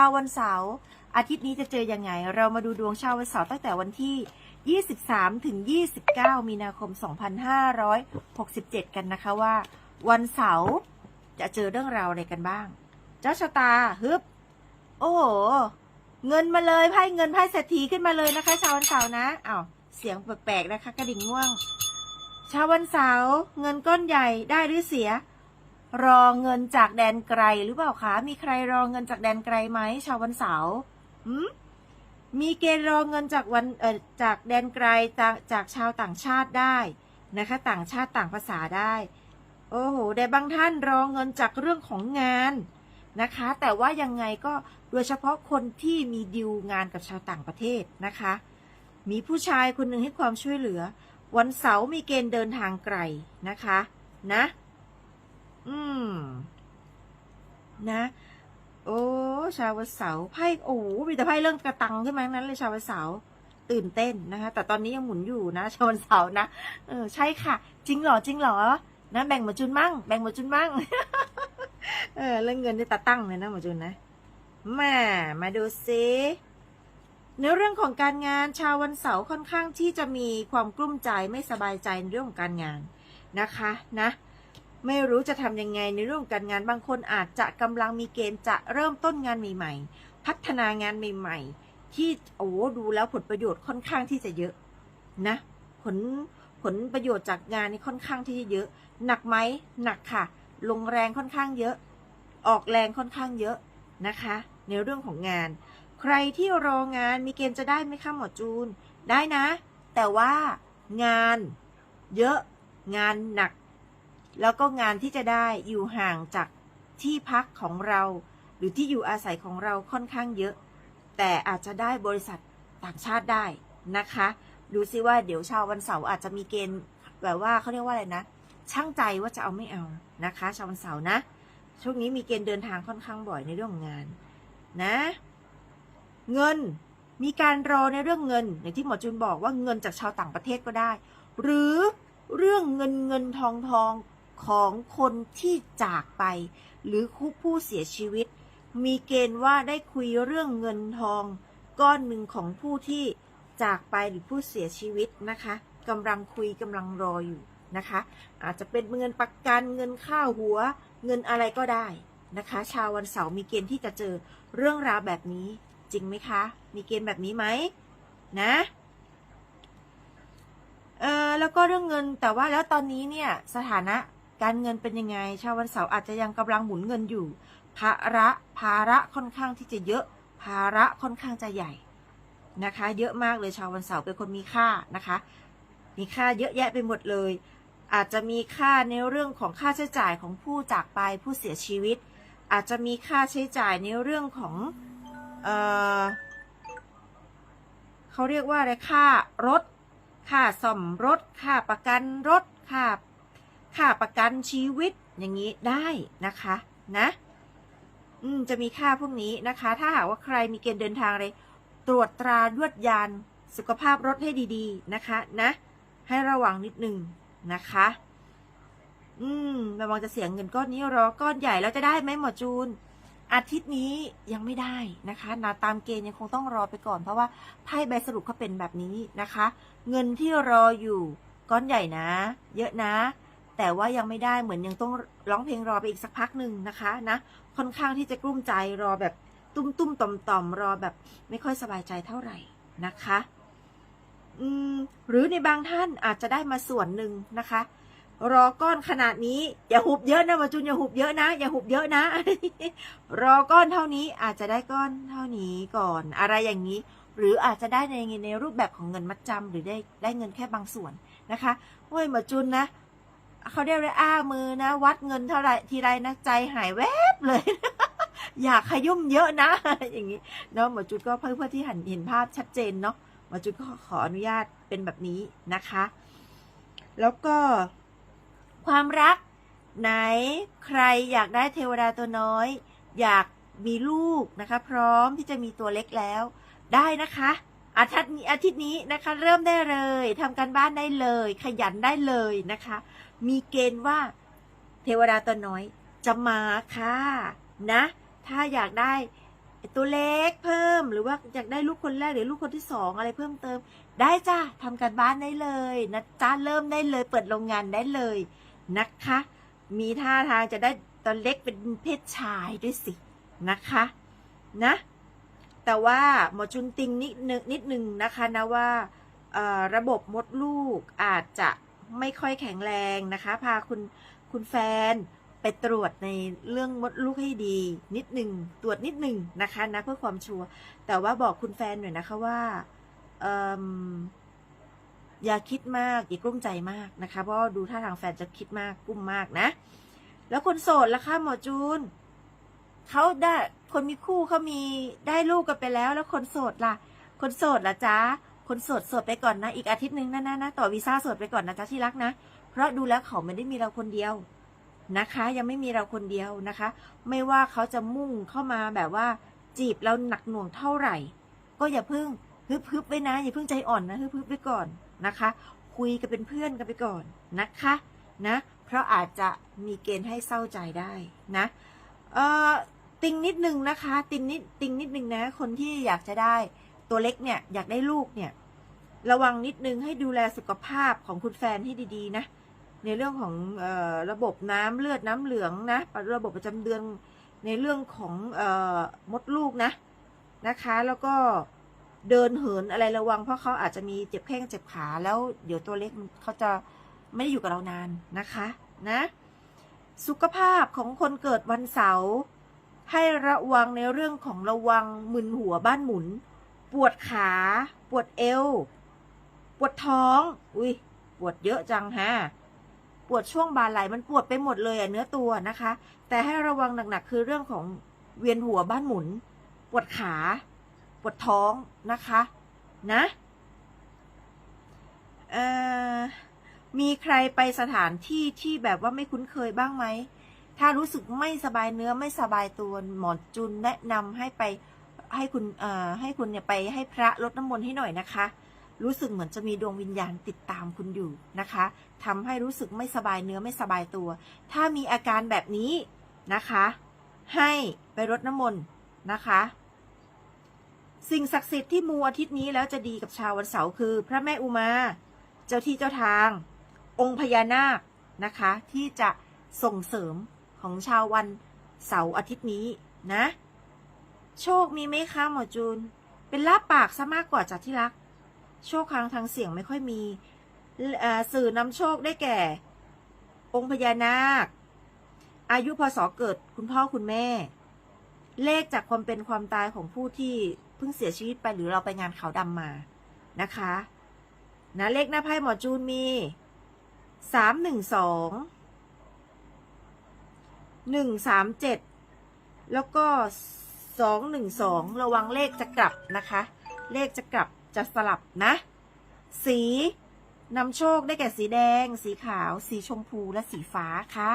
าววันเสาร์อาทิตย์นี้จะเจอยังไง เรามาดูดวงชาววันเสาร์ตั้งแต่วันที่ 23 ถึง 29 มีนาคม 2567 กันนะคะว่า วันเสาร์จะเจอเรื่องราวอะไรกันบ้าง เจ้าชะตาฮึบ โอ้โห เงินมาเลยไพ่เงินไพ่เศรษฐีขึ้นมาเลยนะคะ ชาววันเสาร์นะอ้าวเสียงแปลกๆนะคะ กระดิ่งง่วง ชาววันเสาร์เงินก้อนใหญ่ได้หรือเสีย รอเงินจากแดนไกลหรือเปล่าคะ มีใครรอเงินจากแดนไกลไหมชาววันเสาร์มมีเกณฑ์รอเงินจากวันเอ่อจากแดนไกลจากจากชาวต่างชาติได้นะคะ ต่างชาติต่างภาษาได้ โอ้โหแต่บางท่านรอเงินจากเรื่องของงานนะคะ แต่ว่ายังไงก็โดยเฉพาะคนที่มีดิวงานกับชาวต่างประเทศนะคะ มีผู้ชายคนหนึ่งให้ความช่วยเหลือ วันเสาร์มีเกณฑ์เดินทางไกลนะคะ นะ อืม นะ โอ้ ชาววันเสาร์ไพ่โอ้มีแต่ไพ่เรื่องกระตังขึ้นมนั้นเลยชาววันเสาร์ตื่นเต้นนะคะ แต่ตอนนี้ยังหมุนอยู่นะ ชาววันเสาร์นะ เออ ใช่ค่ะ จริงเหรอ จริงเหรอ นะ แบ่งหมาจุนมั่ง แบ่งหมาจุนมั่ง เออ เรื่องเงินได้ตาตั้งเลยนะหมาจุนนะ มา มาดูซิในเรื่องของการงานชาววันเสาร์ค่อนข้างที่จะมีความกลุ้มใจไม่สบายใจในเรื่องของการงานนะคะนะ ไม่รู้จะทำยังไงในเรื่องการงานบางคนอาจจะกำลังมีเกณฑ์จะเริ่มต้นงานใหม่ ๆ พัฒนางานใหม่ ๆ ที่โอ้ดูแล้วผลประโยชน์ค่อนข้างที่จะเยอะนะ ผลผลประโยชน์จากงานนี่ค่อนข้างที่จะเยอะ หนักไหมหนักค่ะ ลงแรงค่อนข้างเยอะ ออกแรงค่อนข้างเยอะนะคะ ในเรื่องของงาน ใครที่รองานมีเกณฑ์จะได้ไหมคะหมอจูน ได้นะ แต่ว่างานเยอะงานหนัก แล้วก็งานที่จะได้อยู่ห่างจากที่พักของเรา หรือที่อยู่อาศัยของเราค่อนข้างเยอะ แต่อาจจะได้บริษัทต่างชาติได้นะคะ ดูซิว่าเดี๋ยวชาววันเสาร์อาจจะมีเกณฑ์แบบว่าเขาเรียกว่าอะไรนะ ช่างใจว่าจะเอาไม่เอานะคะ ชาววันเสาร์นะ ช่วงนี้มีเกณฑ์เดินทางค่อนข้างบ่อยในเรื่องของงานนะ เงินมีการรอในเรื่องเงิน อย่างที่หมอจุนบอกว่าเงินจากชาวต่างประเทศก็ได้ หรือเรื่องเงินเงินทองทอง ของคนที่จากไป หรือคู่ผู้เสียชีวิต มีเกณฑ์ว่าได้คุยเรื่องเงินทอง ก้อนหนึ่งของผู้ที่จากไปหรือผู้เสียชีวิตนะคะกำลังคุยกำลังรออยู่นะคะ อาจจะเป็นเงินประกันเงินค่าหัว เงินอะไรก็ได้นะคะ ชาววันเสาร์มีเกณฑ์ที่จะเจอเรื่องราวแบบนี้จริงไหมคะ มีเกณฑ์แบบนี้ไหมนะเออแล้วก็เรื่องเงินแต่ว่าแล้วตอนนี้เนี่ยสถานะ การเงินเป็นยังไง ชาววันเสาร์อาจจะยังกำลังหมุนเงินอยู่ ภาระภาระค่อนข้างที่จะเยอะ ภาระค่อนข้างจะใหญ่นะคะ เยอะมากเลยชาววันเสาร์เป็นคนมีค่านะคะ มีค่าเยอะแยะไปหมดเลย อาจจะมีค่าในเรื่องของค่าใช้จ่ายของผู้จากไปผู้เสียชีวิต อาจจะมีค่าใช้จ่ายในเรื่องของเออเขาเรียกว่าอะไรค่ารถ ค่าซ่อมรถ ค่าประกันรถ ค่า ค่าประกันชีวิตอย่างนี้ได้นะคะนะอืมจะมีค่าพวกนี้นะคะ ถ้าหากว่าใครมีเกณฑ์เดินทางอะไรตรวจตรายวดยานสุขภาพรถให้ดีๆนะคะ นะ ให้ระวังนิดนึงนะคะ อืมระวังจะเสียงเงินก้อนนี้รอก้อนใหญ่แล้วจะได้ไหมหมอจูน อาทิตย์นี้ยังไม่ได้นะคะนาตามเกณฑ์ยังคงต้องรอไปก่อน เพราะว่าไพ่ใบสรุปเขาเป็นแบบนี้นะคะ เงินที่รออยู่ก้อนใหญ่นะ เยอะนะ แต่ว่ายังไม่ได้เหมือนยังต้องร้องเพลงรอไปอีกสักพักหนึ่งนะคะนะค่อนข้างที่จะกลุ้มใจรอแบบตุ้มตุ้มต่อมต่อมรอแบบไม่ค่อยสบายใจเท่าไหร่นะคะอืมหรือในบางท่านอาจจะได้มาส่วนหนึ่งนะคะ รอก้อนขนาดนี้ อย่าหุบเยอะนะมาจุนอย่าหุบเยอะนะอย่าหุบเยอะนะ รอก้อนเท่านี้อาจจะได้ก้อนเท่านี้ก่อน อะไรอย่างนี้ หรืออาจจะได้ในในรูปแบบของเงินมัดจำหรือได้ได้เงินแค่บางส่วนนะคะเฮ้ยมาจุนนะ เขาเรียกเลยอ้ามือนะ วัดเงินเท่าไหร่ทีไรนะใจหายแวบเลย อยากขยุ่มเยอะนะ อย่างนี้เนาะหมอจุนก็เพื่อเพื่อที่หันเห็นภาพชัดเจนเนาะหมอจุนก็ขออนุญาตเป็นแบบนี้นะคะ แล้วก็ความรักไหนใครอยากได้เทวดาตัวน้อย อยากมีลูกนะคะ พร้อมที่จะมีตัวเล็กแล้วได้นะคะ อาทิตย์นี้อาทิตย์นี้นะคะ เริ่มได้เลยทำการบ้านได้เลย ขยันได้เลยนะคะ มีเกณฑ์ว่าเทวดาตัวน้อยจะมาค่ะนะ ถ้าอยากได้ตัวเล็กเพิ่มหรือว่าอยากได้ลูกคนแรกหรือลูกคนที่สองอะไรเพิ่มเติม ได้จ้าทำการบ้านได้เลยนะจ้าเริ่มได้เลย เปิดโรงงานได้เลยนะคะ มีท่าทางจะได้ตอนเล็กเป็นเพศชายด้วยสินะคะ นะ แต่ว่าหมอจุนติงนิดนึงนิดนึงนะคะนะว่าระบบมดลูกอาจจะไม่ค่อยแข็งแรงนะคะ พาคุณคุณแฟนไปตรวจในเรื่องมดลูกให้ดี นิดหนึ่งตรวจนิดหนึ่งนะคะนะเพื่อความชัวร์แต่ว่าบอกคุณแฟนหน่อยนะคะว่าออย่าคิดมากอย่ากลุ้มใจมากนะคะ เพราะดูท่าทางแฟนจะคิดมากกลุ้มมากนะ แล้วคนโสดล่ะคะหมอจูน เขาได้คนมีคู่เขามีได้ลูกกันไปแล้ว แล้วคนโสดล่ะ คนโสดล่ะจ๊ะคนโสดโสดไปก่อนนะ อีกอาทิตย์หนึ่งนะนะนะต่อวีซ่าโสดไปก่อนนะจ๊ะที่รักนะ เพราะดูแล้วเขาไม่ได้มีเราคนเดียวนะคะ ยังไม่มีเราคนเดียวนะคะ ไม่ว่าเขาจะมุ่งเข้ามาแบบว่า จีบเราหนักหน่วงเท่าไหร่ ก็อย่าเพิ่งฮึบฮึบไว้นะ อย่าเพิ่งใจอ่อนนะฮึบฮึบไว้ก่อนนะคะ คุยกันเป็นเพื่อนกันไปก่อนนะคะนะ เพราะอาจจะมีเกณฑ์ให้เศร้าใจได้นะ เอ่อ ติงนิดนึงนะคะ ติงนิดติงนิดนึงนะ คนที่อยากจะได้ตัวเล็กเนี่ยอยากได้ลูกเนี่ย ระวังนิดนึงให้ดูแลสุขภาพของคุณแฟนให้ดีๆ นะ ในเรื่องของออระบบน้ำเลือดน้ำเหลืองนะ ระบบประจำเดือนในเรื่องของออมดลูกนะนะคะ แล้วก็เดินเหินอะไรระวัง เพราะเขาอาจจะมีเจ็บแข้งเจ็บขาแล้วเดี๋ยวตัวเล็กเขาจะไม่ได้อยู่กับเรานานนะคะนะ สุขภาพของคนเกิดวันเสาร์ ให้ระวังในเรื่องของระวังมึนหัวบ้านหมุน ปวดขา ปวดเอว ปวดท้อง อุ้ยปวดเยอะจังฮะ ปวดช่วงบ่าไหล่มันปวดไปหมดเลยอะเนื้อตัวนะคะ แต่ให้ระวังหนักๆคือเรื่องของเวียนหัวบ้านหมุน ปวดขา ปวดท้องนะคะ นะมีใครไปสถานที่ที่แบบว่าไม่คุ้นเคยบ้างไหม ถ้ารู้สึกไม่สบายเนื้อไม่สบายตัวหมอจุนแนะนำให้ไปให้คุณเอ่อให้คุณเนี่ยไปให้พระลดน้ำมนต์ให้หน่อยนะคะ รู้สึกเหมือนจะมีดวงวิญญาณติดตามคุณอยู่นะคะทำให้รู้สึกไม่สบายเนื้อไม่สบายตัว ถ้ามีอาการแบบนี้นะคะ ให้ไปรดน้ำมนต์นะคะสิ่งศักดิ์สิทธิ์ที่มูอาทิตย์นี้แล้วจะดีกับชาววันเสาร์คือ พระแม่อุมา เจ้าที่เจ้าทาง องค์พญานาคนะคะ ที่จะส่งเสริม ของชาววันเสาร์อาทิตย์นี้นะ โชคมีไหมคะหมอจูน เป็นลาบปากซะมากกว่าจากที่รัก โชคทางทางเสียงไม่ค่อยมีสื่อนำโชคได้แก่ องค์พญานาค อายุพศเกิดคุณพ่อคุณแม่ เลขจากความเป็นความตายของผู้ที่เพิ่งเสียชีวิตไปหรือเราไปงานขาวดำมานะคะนะเลขหน้าไพ่หมอจูนมีสามหนึ่งสอง หนึ่งสามเจ็ดแล้วก็สองหนึ่งสองระวังเลขจะกลับนะคะ เลขจะกลับจะสลับนะ สีนำโชคได้แก่สีแดง สีขาว สีชมพูและสีฟ้าค่ะ